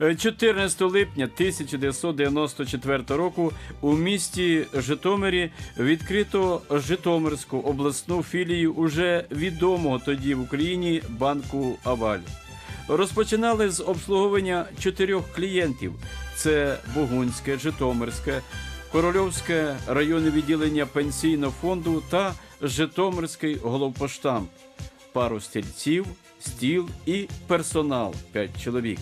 14 липня 1994 року у місті Житомирі відкрито Житомирську обласну філію уже відомого тоді в Україні банку Аваль. Розпочинали з обслуговування чотирьох клієнтів: це Богунське, Житомирське, Корольовське районне відділення пенсійного фонду та Житомирський головпоштамп. Пару стільців, стіл і персонал 5 чоловік.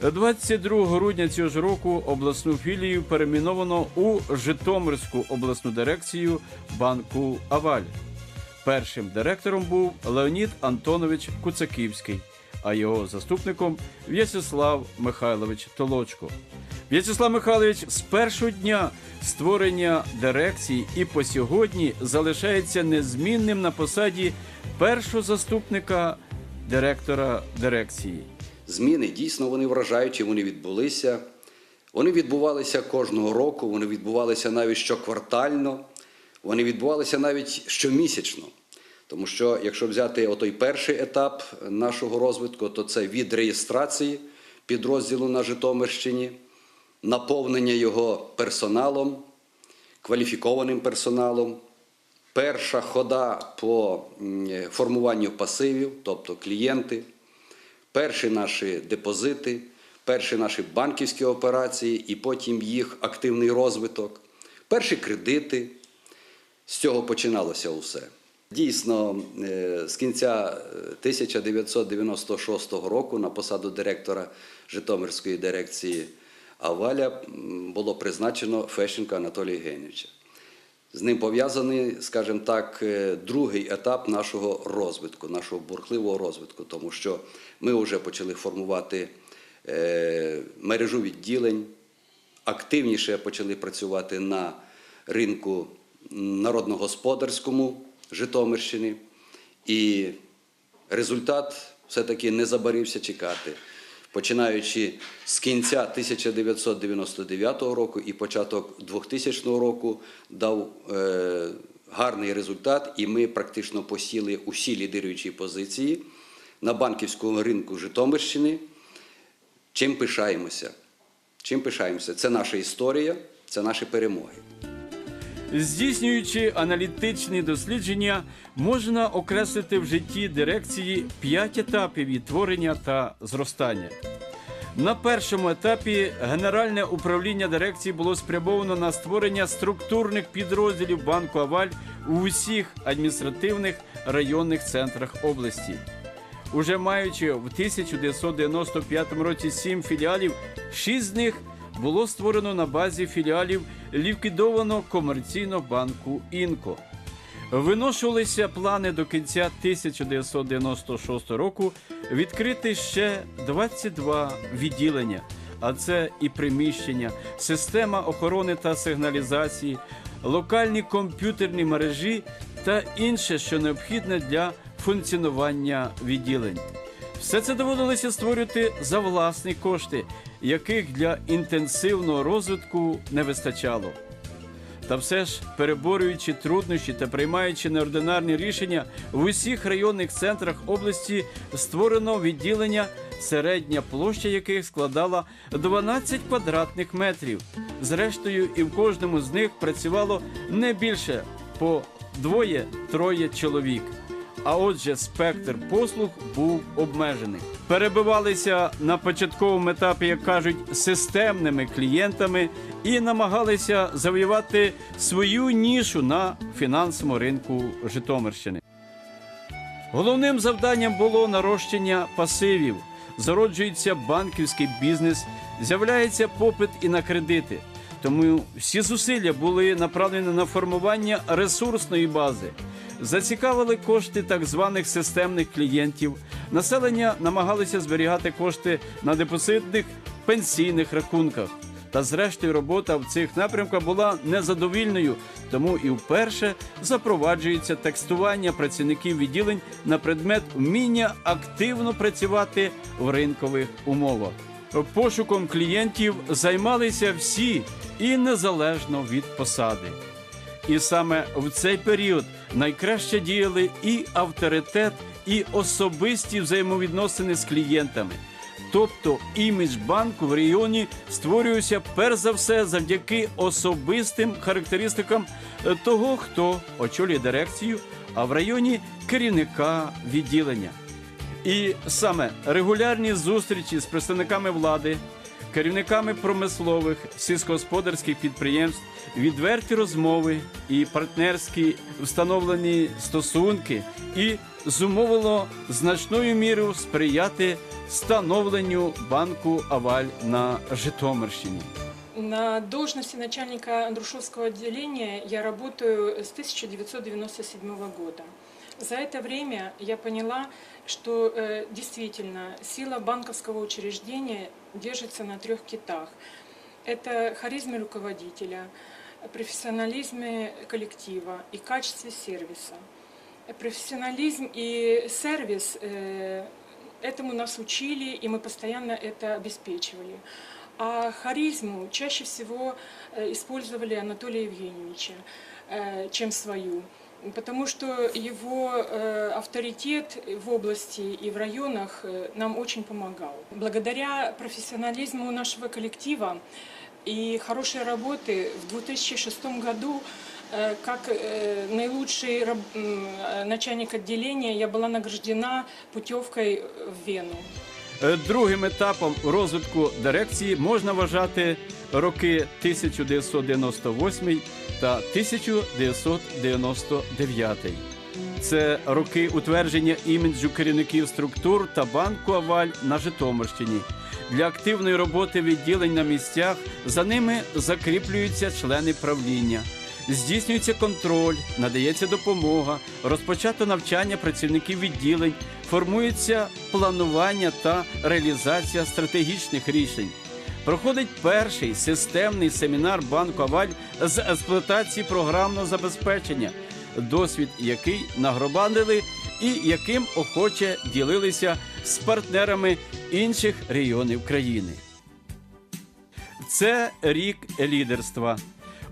22 грудня цього ж року обласну філію перейменовано у Житомирську обласну дирекцію банку Аваль. Першим директором був Леонід Антонович Куцаківський, а його заступником В'ячеслав Михайлович Толочко. В'ячеслав Михайлович з першого дня створення дирекції і по сьогодні залишається незмінним на посаді першого заступника директора дирекції. Зміни дійсно вони вражаючі, вони відбулися. Вони відбувалися кожного року, вони відбувалися навіть щоквартально, вони відбувалися навіть щомісячно. Тому що, якщо взяти отой перший етап нашого розвитку, то це від реєстрації підрозділу на Житомирщині, наповнення його персоналом, кваліфікованим персоналом, перша хода по формуванню пасивів, тобто клієнти перші наші депозити, перші наші банківські операції і потім їх активний розвиток, перші кредити. З цього починалося усе. Дійсно, е, з кінця е, 1996 року на посаду директора Житомирської дирекції Аваля було призначено Фещенка Анатолія Євгенійовича. З ним пов'язаний, скажімо так, е, другий етап нашого розвитку, нашого бурхливого розвитку, тому що ми вже почали формувати е, мережу відділень, активніше почали працювати на ринку народногосподарському Житомирщини, і результат все-таки не забарився чекати. Починаючи з кінця 1999 року і початок 2000 року дав е, гарний результат, і ми практично посіли усі лідируючі позиції на банківському ринку Житомирщини. Чим пишаємося? Чим пишаємося? Це наша історія, це наші перемоги. Здійснюючи аналітичні дослідження, можна окреслити в житті дирекції п'ять етапів відтворення та зростання. На першому етапі Генеральне управління дирекції було спрямовано на створення структурних підрозділів банку Аваль у усіх адміністративних районних центрах області. Уже маючи в 1995 році сім філіалів, шість з них було створено на базі філіалів ліквідованого комерційного банку Інко. Виношувалися плани до кінця 1996 року відкрити ще 22 відділення, а це і приміщення, система охорони та сигналізації, локальні комп'ютерні мережі та інше, що необхідне для функціонування відділень. Все це доводилося створювати за власні кошти, яких для інтенсивного розвитку не вистачало. Та все ж, переборюючи труднощі та приймаючи неординарні рішення, в усіх районних центрах області створено відділення, середня площа яких складала 12 квадратних метрів. Зрештою, і в кожному з них працювало не більше по двоє-троє чоловік. А отже, спектр послуг був обмежений. Перебивалися на початковому етапі, як кажуть, системними клієнтами і намагалися завоювати свою нішу на фінансовому ринку Житомирщини. Головним завданням було нарощення пасивів. Зароджується банківський бізнес, з'являється попит і на кредити. Тому всі зусилля були направлені на формування ресурсної бази. Зацікавили кошти так званих системних клієнтів. Населення намагалося зберігати кошти на депозитних пенсійних рахунках. Та зрештою робота в цих напрямках була незадовільною, тому і вперше запроваджується текстування працівників відділень на предмет вміння активно працювати в ринкових умовах. Пошуком клієнтів займалися всі і незалежно від посади. І саме в цей період найкраще діяли і авторитет, і особисті взаємовідносини з клієнтами. Тобто імідж банку в регіоні створюється перш за все завдяки особистим характеристикам е, того, хто очолює дирекцію, а в районі керівника відділення. І саме регулярні зустрічі з представниками влади, керівниками промислових сільськогосподарських підприємств, відверті розмови і партнерські встановлені стосунки, і зумовило значною мірою сприяти становленню банку Аваль на Житомирщині. На должности начальника Андрушевского отделения я работаю с 1997 года. За это время я поняла, что э, действительно сила банковского учреждения держится на трех китах. Это харизме руководителя, профессионализме коллектива и качестве сервиса. Профессионализм и сервис э, этому нас учили, и мы постоянно это обеспечивали. А харизму чаще всего э, использовали Анатолия Евгеньевича, э, чем свою. Потому что его э, авторитет в области и в районах э, нам очень помогал. Благодаря профессионализму нашего коллектива и хорошей работы в 2006 году э, как э, наилучший раб- м, э, начальник отделения я была награждена путевкой в Вену. Е, Другим етапом розвитку дирекції можна вважати роки 1998 та 1999. Це роки утвердження іміджу керівників структур та банку Аваль на Житомирщині. Для активної роботи відділень на місцях за ними закріплюються члени правління. Здійснюється контроль, надається допомога, розпочато навчання працівників відділень, формується планування та реалізація стратегічних рішень. Проходить перший системний семінар банку Аваль з експлуатації програмного забезпечення, досвід який нагробандили і яким охоче ділилися з партнерами інших регіонів країни. Це рік лідерства.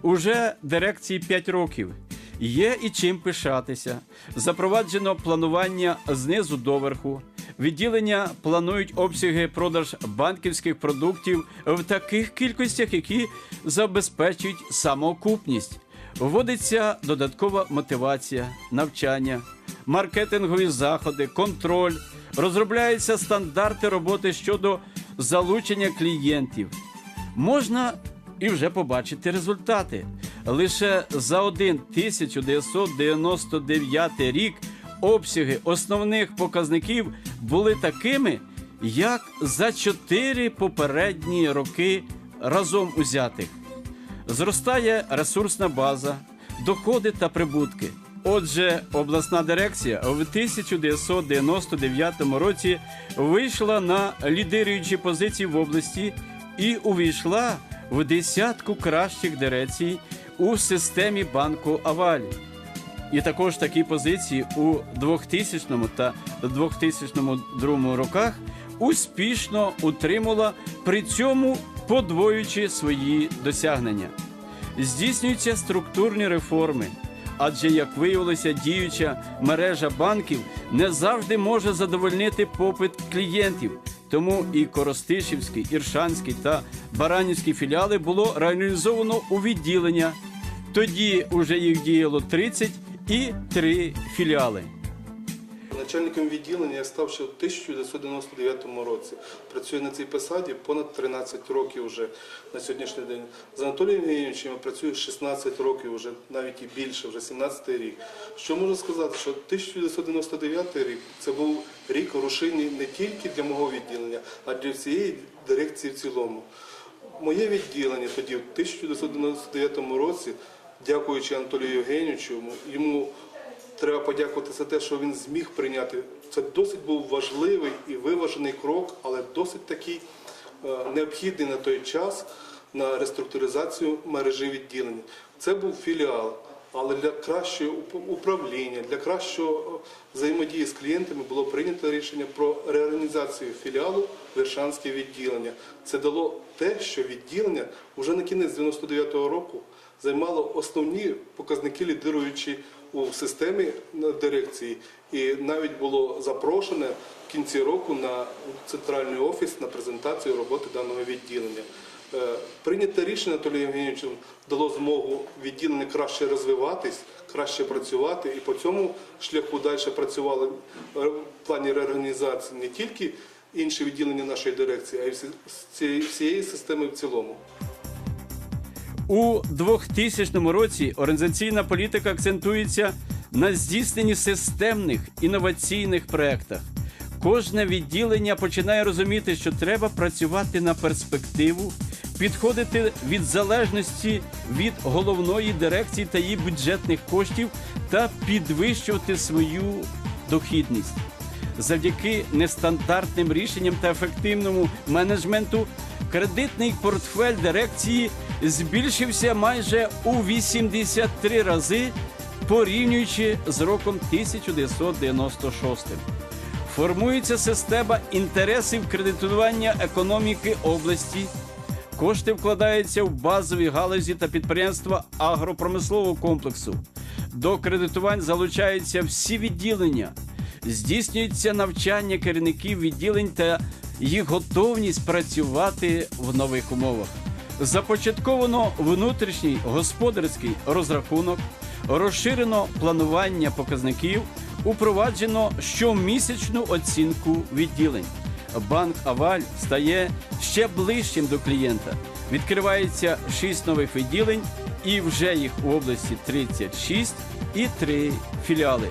Уже дирекції 5 років. Є і чим пишатися. Запроваджено планування знизу до верху. Відділення планують обсяги продаж банківських продуктів в таких кількостях, які забезпечують самоокупність. Вводиться додаткова мотивація, навчання, маркетингові заходи, контроль, розробляються стандарти роботи щодо залучення клієнтів. Можна і вже побачити результати. Лише за один 1999 рік обсяги основних показників були такими, як за чотири попередні роки разом узятих. Зростає ресурсна база, доходи та прибутки. Отже, обласна дирекція в 1999 році вийшла на лідируючі позиції в області і увійшла в десятку кращих дирекцій у системі банку Авалі. І також такі позиції у 2000 та 2002 роках успішно утримала, при цьому подвоюючи свої досягнення. Здійснюються структурні реформи, адже, як виявилося, діюча мережа банків не завжди може задовольнити попит клієнтів. Тому і Коростишівський, Іршанський та Баранівський філіали було реалізовано у відділення. Тоді вже їх діяло 30 і 3 філіали. Начальником відділення я став ще в 1999 році. Працюю на цій посаді понад 13 років вже на сьогоднішній день. З Анатолієм Євгеновичем я працюю 16 років, вже навіть і більше, вже 17 рік. Що можу сказати, що 1999 рік це був рік рушійний не тільки для мого відділення, а для всієї дирекції в цілому. Моє відділення тоді, в 1999 році, дякуючи Анатолію Євгенійовичу, йому треба подякувати за те, що він зміг прийняти. Це досить був важливий і виважений крок, але досить такий е, необхідний на той час на реструктуризацію мережі відділення. Це був філіал. Але для кращого управління, для кращого е, взаємодії з клієнтами було прийнято рішення про реорганізацію філіалу Вершанське відділення. Це дало те, що відділення вже на кінець 99-го року займало основні показники лідируючі у системі дирекції, і навіть було запрошене в кінці року на центральний офіс на презентацію роботи даного відділення. Е, Прийняте рішення Анатолію Євгенійовичу дало змогу відділенню краще розвиватись, краще працювати, і по цьому шляху далі працювали е, в плані реорганізації не тільки інші відділення нашої дирекції, а й всієї системи в цілому. У 2000 році організаційна політика акцентується на здійсненні системних інноваційних проєктах. Кожне відділення починає розуміти, що треба працювати на перспективу, підходити від залежності від головної дирекції та її бюджетних коштів та підвищувати свою дохідність. Завдяки нестандартним рішенням та ефективному менеджменту кредитний портфель дирекції збільшився майже у 83 рази, порівнюючи з роком 1996. Формується система інтересів кредитування економіки області. Кошти вкладаються в базові галузі та підприємства агропромислового комплексу. До кредитувань залучаються всі відділення, здійснюється навчання керівників відділень та їх готовність працювати в нових умовах. Започатковано внутрішній господарський розрахунок, розширено планування показників, упроваджено щомісячну оцінку відділень. Банк Аваль стає ще ближчим до клієнта. Відкривається 6 нових відділень, і вже їх у області 36 і 3 філіали.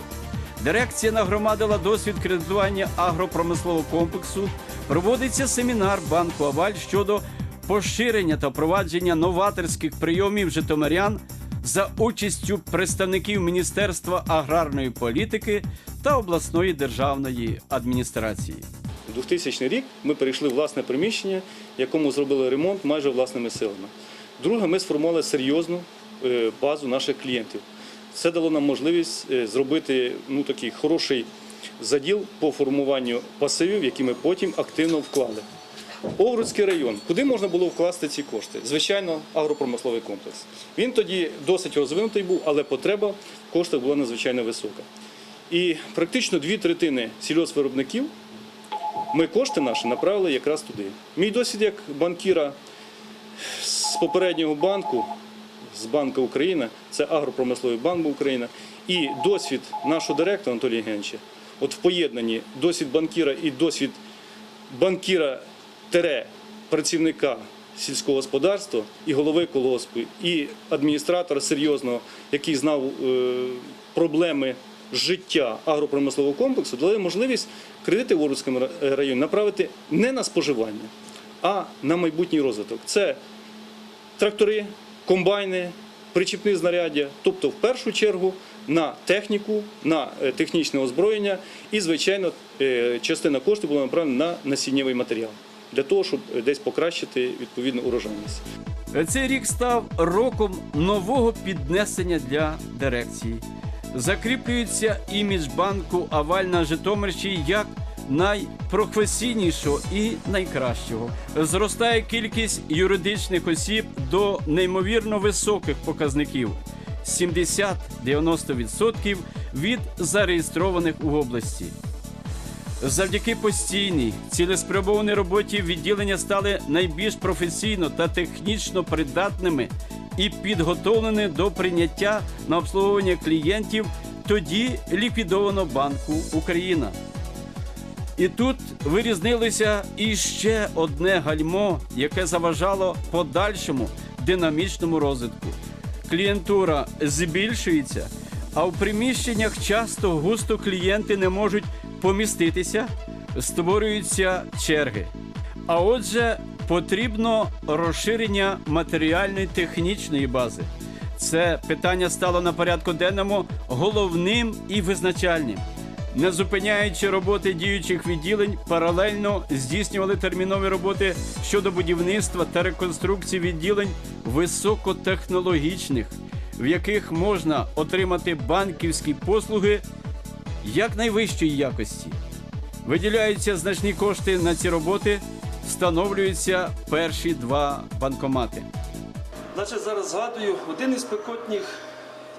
Дирекція нагромадила досвід кредитування агропромислового комплексу. Проводиться семінар банку Аваль щодо поширення та впровадження новаторських прийомів житомирян за участю представників Міністерства аграрної політики та обласної державної адміністрації. У 2000 рік ми перейшли в власне приміщення, якому зробили ремонт майже власними силами. Друге, ми сформували серйозну е, базу наших клієнтів. Це дало нам можливість е, зробити ну, такий хороший заділ по формуванню пасивів, які ми потім активно вклали. Овруцький район, куди можна було вкласти ці кошти? Звичайно, агропромисловий комплекс. Він тоді досить розвинутий був, але потреба в коштах була надзвичайно висока. І практично дві третини сільгоспвиробників ми кошти наші направили якраз туди. Мій досвід як банкіра з попереднього банку, з Банку Україна, це агропромисловий банк Україна, і досвід нашого директора Анатолія Євгеновича, от в поєднанні досвід банкіра і досвід банкіра тере працівника сільського господарства і голови колгоспу, і адміністратора серйозного, який знав е, проблеми життя агропромислового комплексу, дали можливість кредити в Орудському районі направити не на споживання, а на майбутній розвиток. Це трактори, комбайни, причіпні знаряддя, тобто в першу чергу на техніку, на е, технічне озброєння і, звичайно, е, частина коштів була направлена на насіннєвий матеріал для того, щоб е, десь покращити відповідну урожайність. Цей рік став роком нового піднесення для дирекції. Закріплюється імідж банку Аваль на як найпрофесійнішого і найкращого. Зростає кількість юридичних осіб до неймовірно високих показників 70-90% від зареєстрованих у області. Завдяки постійній цілеспрямованій роботі відділення стали найбільш професійно та технічно придатними і підготовлені до прийняття на обслуговування клієнтів тоді ліквідовано банку Україна. І тут вирізнилося іще одне гальмо, яке заважало подальшому динамічному розвитку. Клієнтура збільшується, а в приміщеннях часто густо клієнти не можуть поміститися, створюються черги. А отже, потрібно розширення матеріальної технічної бази. Це питання стало на порядку денному головним і визначальним. Не зупиняючи роботи діючих відділень, паралельно здійснювали термінові роботи щодо будівництва та реконструкції відділень високотехнологічних, в яких можна отримати банківські послуги якнайвищої якості. Виділяються значні кошти на ці роботи, встановлюються перші два банкомати. Значить, зараз згадую один із спекотних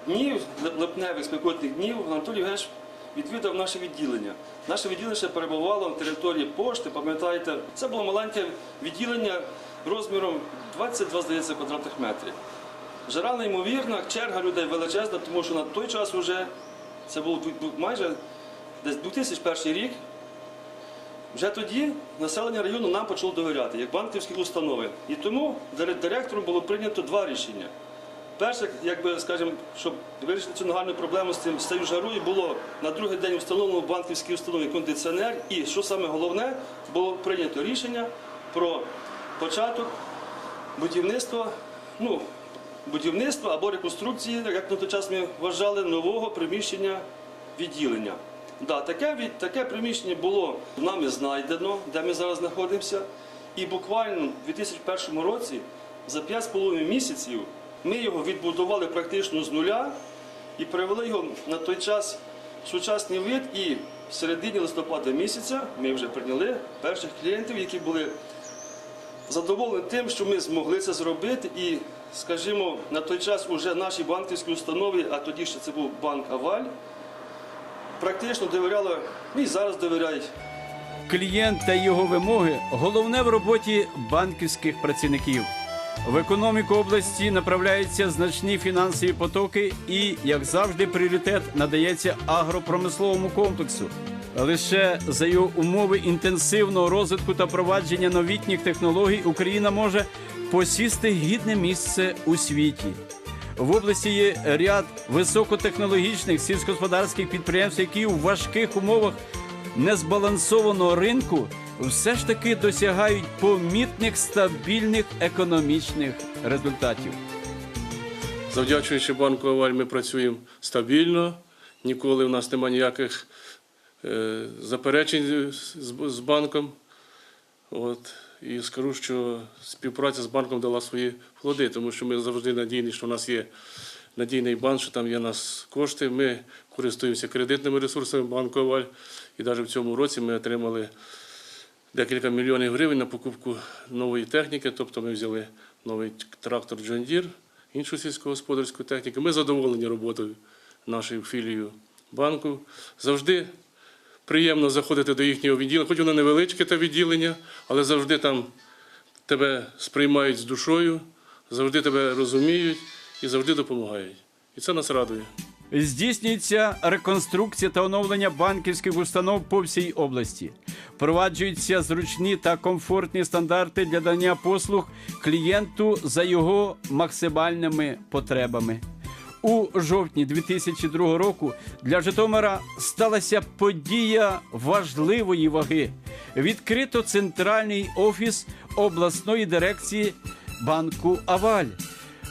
днів, лип- липневих спекотних днів, Анатолій Євгенович відвідав наше відділення. Наше відділення перебувало на території пошти, пам'ятаєте, це було маленьке відділення розміром 22, здається, квадратних метрів. Жара неймовірна, черга людей величезна, тому що на той час вже це був майже десь 2001 рік. Вже тоді населення району нам почало довіряти, як банківські установи. І тому дир- директором було прийнято два рішення. Перше, якби скажімо, щоб вирішити цю нагальну проблему з цим цією жарою, було на другий день встановлено в банківській установі кондиціонер. І що саме головне, було прийнято рішення про початок будівництва, ну, будівництва або реконструкції, як на той час ми вважали, нового приміщення відділення. Да, таке, таке приміщення було нами знайдено, де ми зараз знаходимося. І буквально в 2001 році, за 5,5 місяців, ми його відбудували практично з нуля і привели його на той час в сучасний вид. І в середині листопада місяця ми вже прийняли перших клієнтів, які були задоволені тим, що ми змогли це зробити. І, скажімо, на той час уже наші банківські установи, а тоді ще це був банк Аваль, практично довіряли, ну і зараз довіряють Клієнт та його вимоги головне в роботі банківських працівників. В економіку області направляються значні фінансові потоки, і, як завжди, пріоритет надається агропромисловому комплексу. Лише за його умови інтенсивного розвитку та провадження новітніх технологій Україна може посісти гідне місце у світі. В області є ряд високотехнологічних сільськогосподарських підприємств, які у важких умовах незбалансованого ринку все ж таки досягають помітних стабільних економічних результатів. Завдячуючи банку Аваль, ми працюємо стабільно. Ніколи в нас немає ніяких заперечень з, банком. От. І скажу, що співпраця з банком дала свої плоди, тому що ми завжди надійні, що в нас є надійний банк, що там є у нас кошти. Ми користуємося кредитними ресурсами банку Аваль. І навіть в цьому році ми отримали декілька мільйонів гривень на покупку нової техніки. Тобто ми взяли новий трактор John Deere, іншу сільськогосподарську техніку. Ми задоволені роботою нашою філією банку. Завжди приємно заходити до їхнього відділення, хоч воно невеличке те відділення, але завжди там тебе сприймають з душою, завжди тебе розуміють і завжди допомагають. І це нас радує. Здійснюється реконструкція та оновлення банківських установ по всій області. Впроваджуються зручні та комфортні стандарти для дання послуг клієнту за його максимальними потребами. У жовтні 2002 року для Житомира сталася подія важливої ваги. Відкрито центральний офіс обласної дирекції банку Аваль.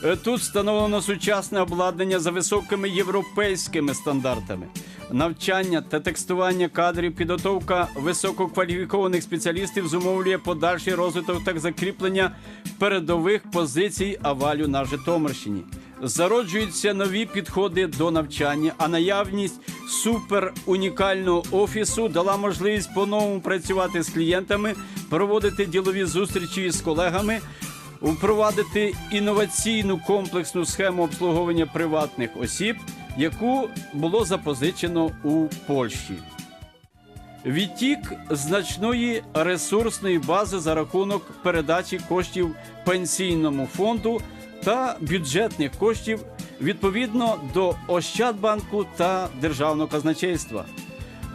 Е, Тут встановлено сучасне обладнання за високими європейськими стандартами. Навчання та текстування кадрів, підготовка висококваліфікованих спеціалістів зумовлює подальший розвиток та закріплення передових позицій авалю на Житомирщині. Зароджуються нові підходи до навчання, а наявність супер унікального офісу дала можливість по-новому працювати з клієнтами, проводити ділові зустрічі з колегами, впровадити інноваційну комплексну схему обслуговування приватних осіб, яку було запозичено у Польщі. Відтік значної ресурсної бази за рахунок передачі коштів пенсійному фонду та бюджетних коштів відповідно до Ощадбанку та Державного казначейства.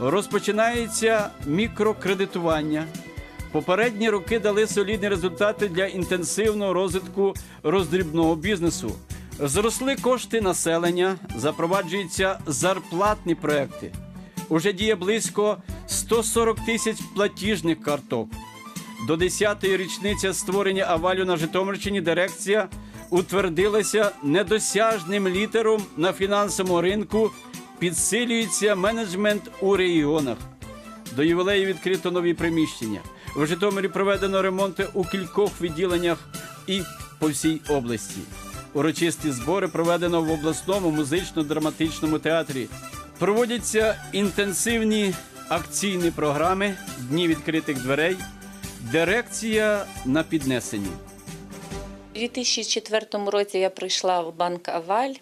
Розпочинається мікрокредитування. Попередні роки дали солідні результати для інтенсивного розвитку роздрібного бізнесу. Зросли кошти населення, запроваджуються зарплатні проекти. Уже діє близько 140 тисяч платіжних карток. До 10-ї річниці створення авалю на Житомирщині дирекція утвердилася недосяжним літером на фінансовому ринку. Підсилюється менеджмент у регіонах. До ювілею відкрито нові приміщення. В Житомирі проведено ремонти у кількох відділеннях і по всій області. Урочисті збори проведено в обласному музично-драматичному театрі. Проводяться інтенсивні акційні програми Дні відкритих дверей. Дирекція на піднесенні. У 2004 році я прийшла в банк Аваль.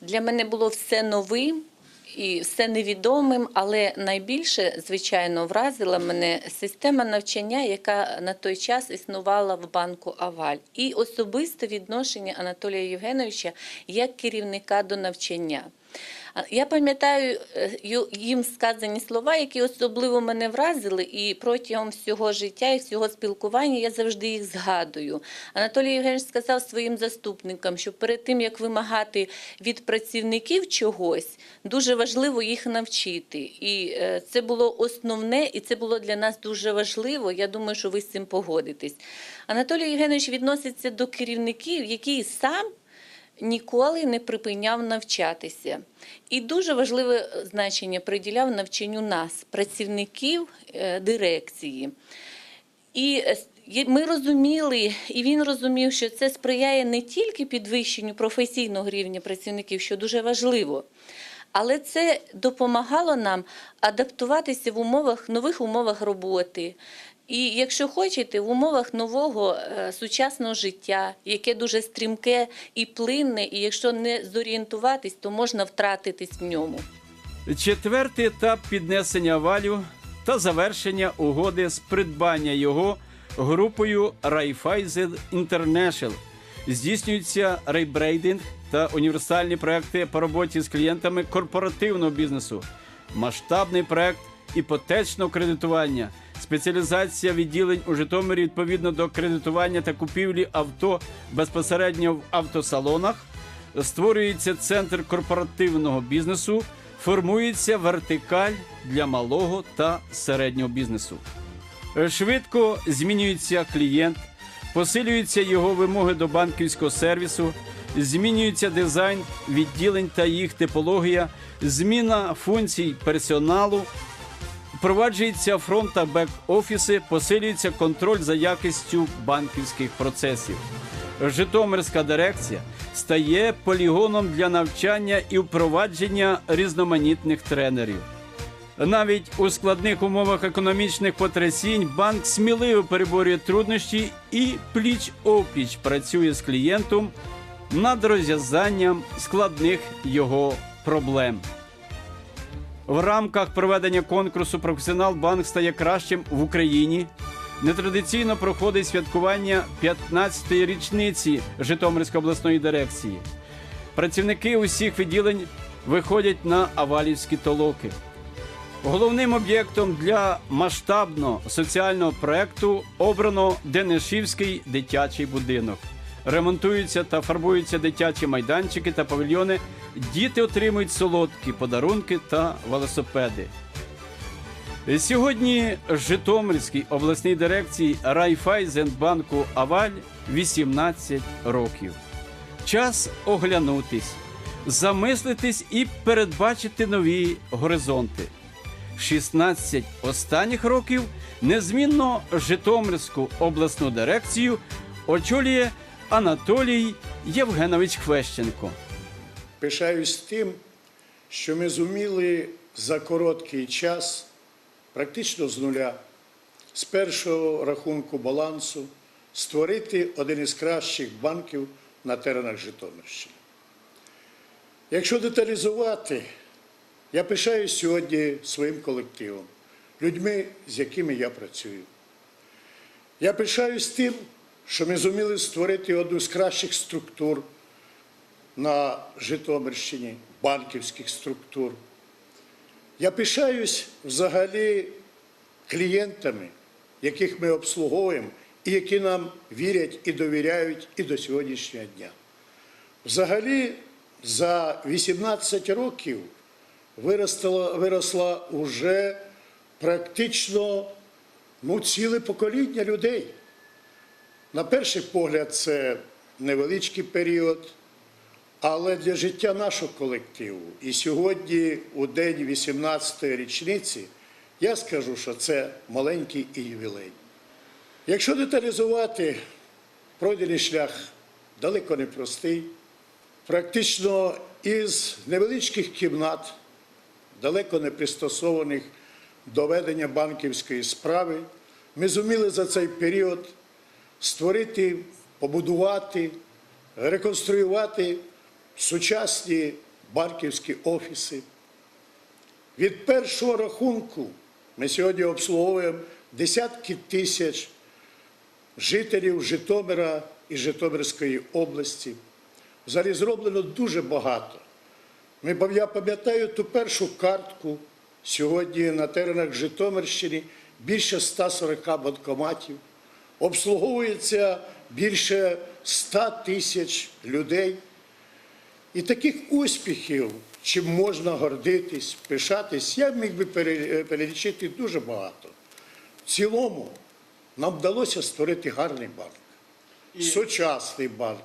Для мене було все новим. і все невідомим, але найбільше, звичайно, вразила мене система навчання, яка на той час існувала в банку Аваль, і особисте відношення Анатолія Євгеновича як керівника до навчання. Я пам'ятаю е, їм сказані слова, які особливо мене вразили, і протягом всього життя і всього спілкування я завжди їх згадую. Анатолій Євгенович сказав своїм заступникам, що перед тим як вимагати від працівників чогось, дуже важливо їх навчити. І е, це було основне, і це було для нас дуже важливо. Я думаю, що ви з цим погодитесь. Анатолій Євгенович відноситься до керівників, які сам ніколи не припиняв навчатися. І дуже важливе значення приділяв навчанню нас, працівників е, дирекції. І е, є- ми розуміли, і він розумів, що це сприяє не тільки підвищенню професійного рівня працівників, що дуже важливо, але це допомагало нам адаптуватися в умовах нових умовах роботи. І якщо хочете, в умовах нового е, сучасного життя, яке дуже стрімке і плинне, і якщо не зорієнтуватись, то можна втратитись в ньому. Четвертий етап піднесення валю та завершення угоди з придбання його групою Raiffeisen International. Здійснюється рейбрейдинг та універсальні проекти по роботі з клієнтами корпоративного бізнесу, масштабний проект іпотечного кредитування, спеціалізація відділень у Житомирі відповідно до кредитування та купівлі авто безпосередньо в автосалонах створюється центр корпоративного бізнесу, формується вертикаль для малого та середнього бізнесу. Швидко змінюється клієнт, посилюються його вимоги до банківського сервісу, змінюється дизайн відділень та їх типологія, зміна функцій персоналу, впроваджується фронт та бек-офіси, посилюється контроль за якістю банківських процесів. Житомирська дирекція стає полігоном для навчання і впровадження різноманітних тренерів. Навіть у складних умовах економічних потрясінь банк сміливо переборює труднощі і пліч опліч працює з клієнтом над розв'язанням складних його проблем. В рамках проведення конкурсу професіонал банк стає кращим в Україні. Нетрадиційно проходить святкування 15-ї річниці Житомирської обласної дирекції. Працівники усіх відділень виходять на авалівські толоки. Головним об'єктом для масштабного соціального проекту обрано Денишівський дитячий будинок. Ремонтуються та фарбуються дитячі майданчики та павільйони. Діти отримують солодкі подарунки та велосипеди. Сьогодні Житомирській обласній дирекції Райфайзенбанку Аваль 18 років. Час оглянутись, замислитись і передбачити нові горизонти. 16 останніх років незмінно Житомирську обласну дирекцію очолює Анатолій Євгенович Хвещенко. Пишаюсь тим, що ми зуміли за короткий час, практично з нуля, з першого рахунку балансу, створити один із кращих банків на теренах Житомирщини. Якщо деталізувати, я пишаюсь сьогодні своїм колективом, людьми, з якими я працюю. Я пишаюсь тим, що ми зуміли створити одну з кращих структур на Житомирщині, банківських структур. Я пишаюсь взагалі клієнтами, яких ми обслуговуємо і які нам вірять і довіряють і до сьогоднішнього дня. Взагалі, за 18 років виросла, виросла уже практично ну, ціле покоління людей. На перший погляд, це невеличкий період, але для життя нашого колективу і сьогодні, у день 18-ї річниці, я скажу, що це маленький і ювілей. Якщо деталізувати, пройдений шлях далеко не простий, практично із невеличких кімнат, далеко не пристосованих до ведення банківської справи, ми зуміли за цей період створити, побудувати, реконструювати сучасні банківські офіси. Від першого рахунку ми сьогодні обслуговуємо десятки тисяч жителів Житомира і Житомирської області. Взагалі зроблено дуже багато. Я пам'ятаю ту першу картку сьогодні на теренах Житомирщини більше 140 банкоматів. Обслуговується більше 100 тисяч людей. І таких успіхів, чим можна гордитись, пишатись, я міг би перелічити дуже багато. В цілому нам вдалося створити гарний банк, сучасний банк.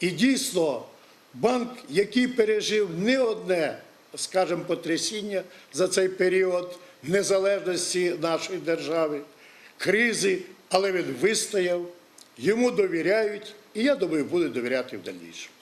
І дійсно банк, який пережив не одне, скажімо, потрясіння за цей період незалежності нашої держави, кризи, але він вистояв, йому довіряють, і я думаю, буде довіряти в дальнішому.